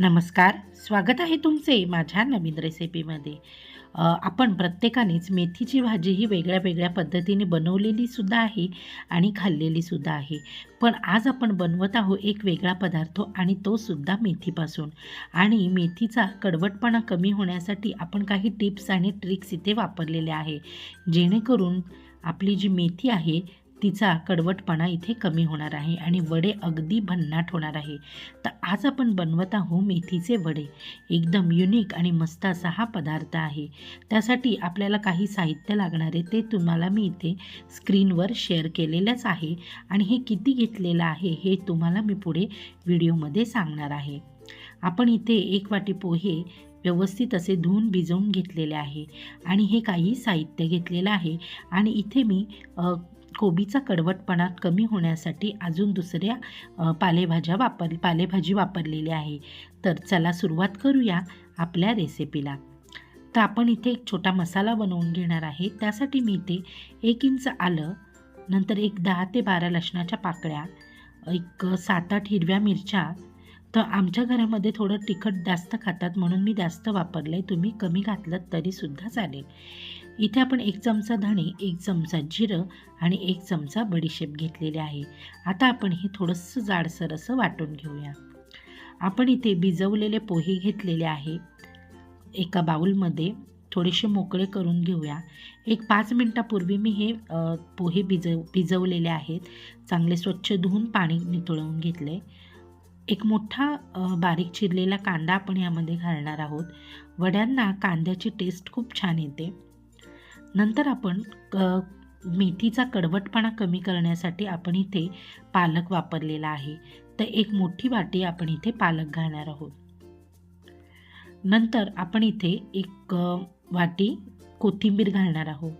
नमस्कार स्वागत आहे तुमचे माझ्या नवीन रेसिपीमध्ये आपण प्रत्येकानेच मेथीची भाजी ही वेगळ्या वेगळ्या पद्धतीने बनवलेली सुद्धा आहे आणि खाल्लेली सुद्धा आहे. पण आज आपण बनवत आहोत एक वेगळा पदार्थ आणि तो सुद्धा मेथीपासून. आणि मेथीचा कडवटपणा कमी होण्यासाठी आपण काही टिप्स आणि ट्रिक्स इथे वापरलेल्या आहे. जेणेकरून आपली जी मेथी आहे तिचा कडवटपणा इथे कमी होणार आहे आणि वडे अगदी भन्नाट होणार आहे. तर आज आपण बनवत आहोत मेथीचे वडे. एकदम युनिक आणि मस्त असा हा पदार्थ आहे. त्यासाठी आपल्याला काही साहित्य लागणार आहे ते तुम्हाला मी इथे स्क्रीनवर शेअर केलेलंच आहे. आणि हे किती घेतलेलं आहे हे तुम्हाला मी पुढे व्हिडिओमध्ये सांगणार आहे. आपण इथे एक वाटी पोहे व्यवस्थित असे धुवून भिजवून घेतलेले आहे. आणि हे काही साहित्य घेतलेलं आहे. आणि इथे मी कोबीचा कडवटपणा कमी होण्यासाठी अजून दुसऱ्या पालेभाज्या वापर पालेभाजी वापरलेली आहे. तर चला सुरुवात करूया आपल्या रेसिपीला तर आपण इथे एक छोटा मसाला बनवून घेणार आहे. त्यासाठी मी इथे एक इंच आलं नंतर एक दहा ते बारा लसणाच्या पाकळ्या एक सात आठ हिरव्या मिरच्या. तर आमच्या घरामध्ये थोडं तिखट जास्त खातात म्हणून मी जास्त वापरलं आहे तुम्ही कमी घातलं तरीसुद्धा चालेल. इथे आपण एक चमचा धणे एक चमचा जिरं आणि एक चमचा बडीशेप घेतलेले आहे. आता आपण हे थोडंसं जाडसर असं वाटून घेऊया. आपण इथे भिजवलेले पोहे घेतलेले आहे. एका बाऊलमध्ये थोडेसे मोकळे करून घेऊया. एक पाच मिनटापूर्वी मी हे पोहे भिजव भिजवलेले आहेत. चांगले स्वच्छ धुवून पाणी नितळवून घेतले. एक मोठा बारीक चिरलेला कांदा आपण यामध्ये घालणार आहोत. वड्यांना कांद्याची टेस्ट खूप छान येते. नंतर आपण क मेथीचा कडवटपणा कमी करण्यासाठी आपण इथे पालक वापरलेला आहे. तर एक मोठी वाटी आपण इथे पालक घालणार आहोत. नंतर आपण इथे एक वाटी कोथिंबीर घालणार आहोत.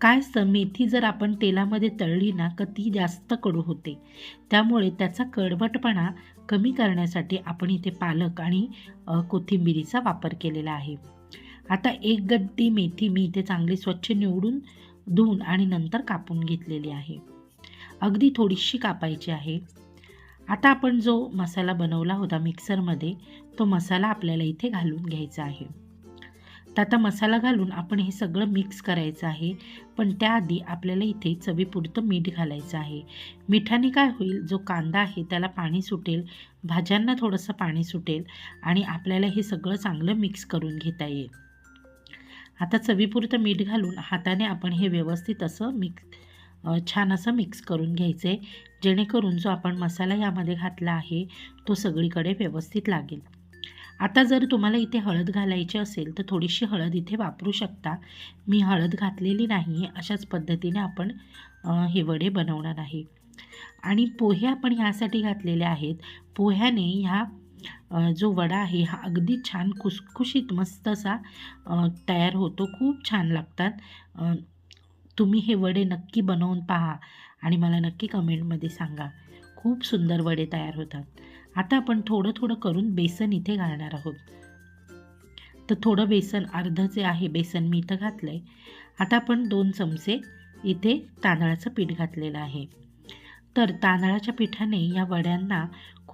काय असतं मेथी जर आपण तेलामध्ये तळली ना का ती जास्त कडू होते. त्यामुळे त्याचा कडवटपणा कमी करण्यासाठी आपण इथे पालक आणि कोथिंबिरीचा वापर केलेला आहे. आता एक गड्डी मेथी मी इथे चांगली स्वच्छ निवडून धुवून आणि नंतर कापून घेतलेली आहे. अगदी थोडीशी कापायची आहे. आता आपण जो मसाला बनवला होता मिक्सरमध्ये तो मसाला आपल्याला इथे घालून घ्यायचा आहे. तर आता मसाला घालून आपण हे सगळं मिक्स करायचं आहे पण त्याआधी आपल्याला इथे चवीपुरतं मीठ घालायचं आहे. मिठाने काय होईल जो कांदा आहे त्याला पाणी सुटेल भाज्यांना थोडंसं पाणी सुटेल आणि आपल्याला हे सगळं चांगलं मिक्स करून घेता येईल. आता चवीपुरतं मीठ घालून हाताने आपण हे व्यवस्थित असं मिक्स छान असं मिक्स करून घ्यायचं आहे जेणेकरून जो आपण मसाला यामध्ये घातला आहे तो सगळीकडे व्यवस्थित लागेल. आता जर तुम्हाला इथे हळद घालायची असेल तर थोडीशी हळद इथे वापरू शकता. मी हळद घातलेली नाही आहे अशाच पद्धतीने आपण हे वडे बनवणार आहे. आणि पोहे आपण ह्यासाठी घातलेले आहेत. पोह्याने ह्या जो वडा आहे हा अगदी छान खुसखुशीत मस्त असा तयार होतो. खूप छान लागतात. तुम्ही हे वडे नक्की बनवून पहा आणि मला नक्की कमेंटमध्ये सांगा. खूप सुंदर वडे तयार होतात. आता आपण थोडं थोडं करून बेसन इथे घालणार आहोत. तर थोडं बेसन अर्ध जे आहे बेसन मी इथं घातलं आहे आता आपण दोन चमचे इथे तांदळाचं पीठ घातलेलं आहे. तर तांदळाच्या पिठाने या वड्यांना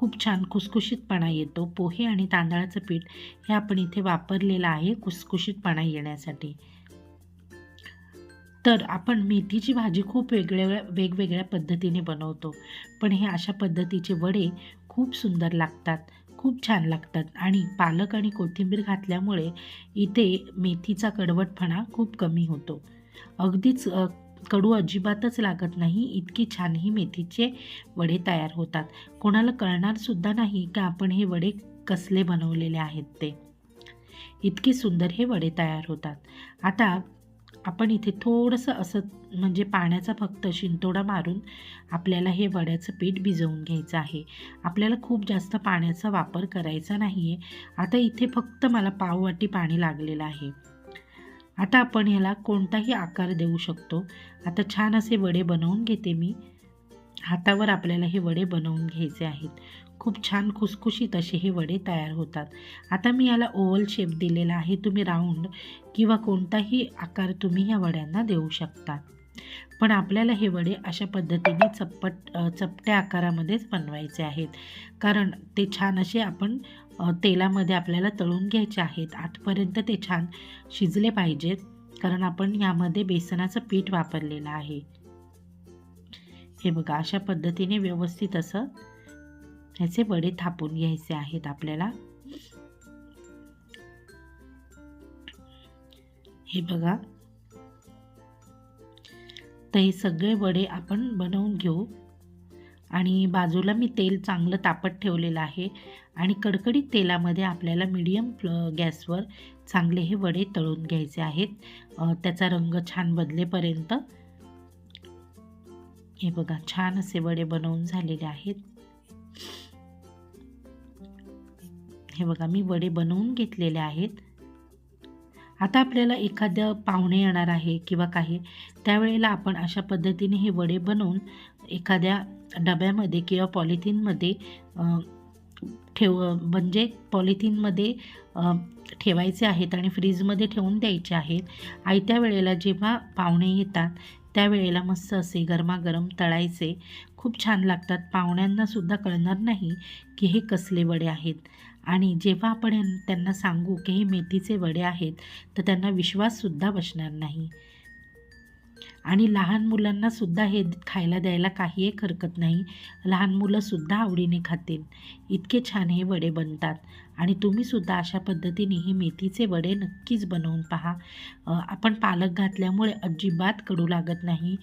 खूप छान खुसखुशीतपणा येतो. पोहे आणि तांदळाचं पीठ हे आपण इथे वापरलेलं आहे खुसखुशीतपणा येण्यासाठी. तर आपण मेथीची भाजी खूप वेगळ्या वेगवेगळ्या पद्धतीने बनवतो. पण हे अशा पद्धतीचे वडे खूप सुंदर लागतात खूप छान लागतात. आणि पालक आणि कोथिंबीर घातल्यामुळे इथे मेथीचा कडवटपणा खूप कमी होतो. अगदीच कडू अजिबातच लागत नाही इतकी छान ही मेथीचे वडे तयार होतात. कोणाला कळणारसुद्धा नाही की आपण हे वडे कसले बनवलेले आहेत ते. इतके सुंदर हे वडे तयार होतात. आता आपण इथे थोडंसं असं म्हणजे पाण्याचा फक्त शिंतोडा मारून आपल्याला हे वड्याचं पीठ भिजवून घ्यायचं आहे. आपल्याला खूप जास्त पाण्याचा वापर करायचा नाही आहे आता इथे फक्त मला पाववाटी पाणी लागलेलं आहे. आता आपण ह्याला कोणताही आकार देऊ शकतो. आता छान असे वडे बनवून घेते मी. हातावर आपल्याला हे वडे बनवून घ्यायचे आहेत. खूप छान खुसखुशीत असे हे वडे तयार होतात. आता मी याला ओव्हल शेप दिलेला आहे. तुम्ही राऊंड किंवा कोणताही आकार तुम्ही ह्या वड्यांना देऊ शकता. पण आपल्याला हे वडे अशा पद्धतीने चप्पट चपट्या आकारामध्येच बनवायचे आहेत. कारण ते छान असे आपण तेलामध्ये आपल्याला तळून घ्यायचे आहेत. आतपर्यंत ते छान शिजले पाहिजेत कारण आपण यामध्ये बेसनाचं पीठ वापरलेलं आहे. हे बघा अशा पद्धतीने व्यवस्थित असं ह्याचे वडे थापून घ्यायचे आहेत आपल्याला. हे बघा. तर हे सगळे वडे आपण बनवून घेऊ. आणि बाजूला मी तेल चांगलं तापत ठेवलेलं आहे आणि कडकडीत तेलामध्ये आपल्याला मीडियम गॅसवर चांगले हे वडे तळून घ्यायचे आहेत. त्याचा रंग छान बदलेपर्यंत. हे बघा छान असे वडे बनवून झालेले आहेत. हे बघा मी वडे बनवून घेतलेले आहेत. आता आपल्याला एखाद्या पाहुणे येणार आहे किंवा काही त्यावेळेला आपण अशा पद्धतीने हे वडे बनवून एखाद्या डब्यामध्ये किंवा पॉलिथिनमध्ये ठेव म्हणजे पॉलिथिनमध्ये ठेवायचे आहेत आणि फ्रीजमध्ये ठेवून द्यायचे आहेत. आयत्या वेळेला जेव्हा पाहुणे येतात त्यावेळेला मस्त असे गरमागरम तळायचे. खूप छान लागतात. पाहुण्यांनासुद्धा कळणार नाही की हे कसले वडे आहेत. आणि जेव्हा आपण त्यांना सांगू की हे मेथीचे वडे आहेत तर त्यांना विश्वाससुद्धा बसणार नाही. आणि लहान मुलांनासुद्धा हे खायला द्यायला काही एक हरकत नाही. लहान मुलंसुद्धा आवडीने खातील. इतके छान हे वडे बनतात. आणि तुम्हीसुद्धा अशा पद्धतीने हे मेथीचे वडे नक्कीच बनवून पहा. आपण पालक घातल्यामुळे अजिबात कडू लागत नाही.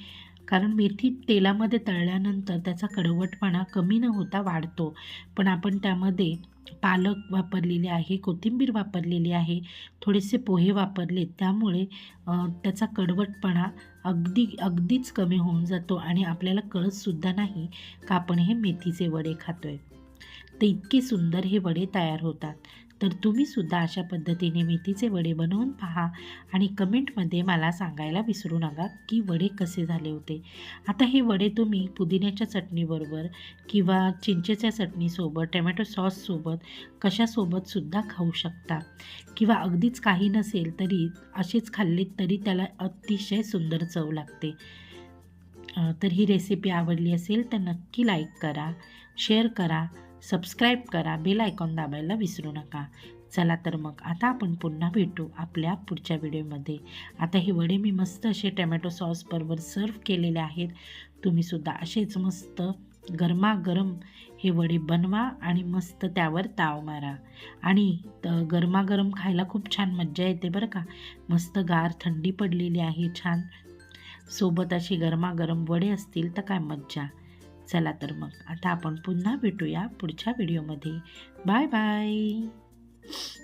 कारण मेथी तेलामध्ये तळल्यानंतर त्याचा कडवटपणा कमी न होता वाढतो. पण आपण त्यामध्ये पालक वापरलेले आहे कोथिंबीर वापरलेली आहे थोडेसे पोहे वापरले. त्यामुळे त्याचा कडवटपणा अगदी अगदीच कमी होऊन जातो आणि आपल्याला कळतसुद्धा नाही का आपण हे मेथीचे वडे खातो आहे तर इतके सुंदर हे वडे तयार होतात. तर तुम्हीसुद्धा अशा पद्धतीने मेथीचे वडे बनवून पहा आणि कमेंटमध्ये मला सांगायला विसरू नका की वडे कसे झाले होते. आता हे वडे तुम्ही पुदिन्याच्या चटणीबरोबर किंवा चिंचेच्या चटणीसोबत टमॅटो सॉससोबत कशासोबतसुद्धा खाऊ शकता. किंवा अगदीच काही नसेल तरी असेच खाल्ले तरी त्याला अतिशय सुंदर चव लागते. तर ही रेसिपी आवडली असेल तर नक्की लाईक करा शेअर करा. सबस्क्राईब करा बेल आयकॉन दाबायला विसरू नका. चला तर मग आता आपण पुन्हा भेटू आपल्या पुढच्या व्हिडिओमध्ये. आता हे वडे मी मस्त असे टमॅटो सॉसबरोबर सर्व केलेले आहेत. तुम्हीसुद्धा असेच मस्त गरमागरम हे वडे बनवा आणि मस्त त्यावर ताव मारा. आणि त- गरमागरम खायला खूप छान मज्जा येते बरं का. मस्त गार थंडी पडलेली आहे छान. सोबत अशी गरमागरम वडे असतील तर काय मज्जा. चला तर मग आता आपण पुन्हा भेटूया पुढच्या व्हिडिओमध्ये. Bye bye.